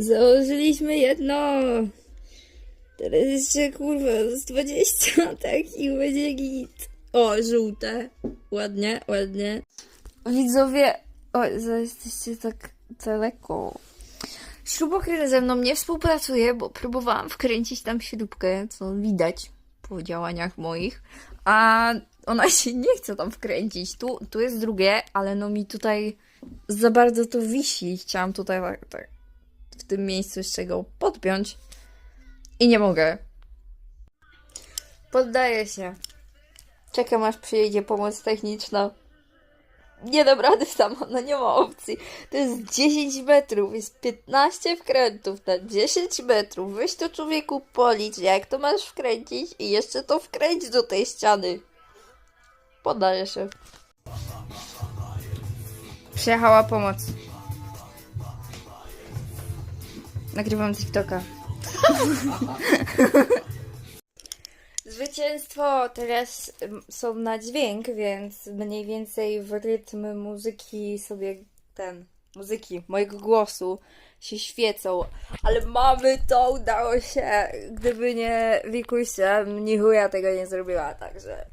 Założyliśmy jedno. Teraz jeszcze kurwa z 20 tak i będzie git. O, żółte. Ładnie, ładnie. Widzowie, za- jesteście tak daleko. Śrubokręt ze mną nie współpracuje, bo próbowałam wkręcić tam śrubkę, co widać po działaniach moich, a ona się nie chce tam wkręcić. Tu, tu jest drugie, ale no mi tutaj za bardzo to wisi. Chciałam tutaj tak, tak w tym miejscu jeszcze go podpiąć i nie mogę. Poddaję się. Czekam aż przyjedzie pomoc techniczna. Nie dam rady sama, no nie ma opcji. To jest 10 metrów, jest 15 wkrętów na 10 metrów. Weź to człowieku policz, jak to masz wkręcić i jeszcze to wkręć do tej ściany. Poddaję się. Przyjechała pomoc. Nagrywam TikToka. Zwycięstwo teraz są na dźwięk, więc mniej więcej w rytm muzyki sobie ten, muzyki, mojego głosu się świecą. Ale mamy to, udało się. Gdyby nie Wikusia, ni chuja tego nie zrobiła, także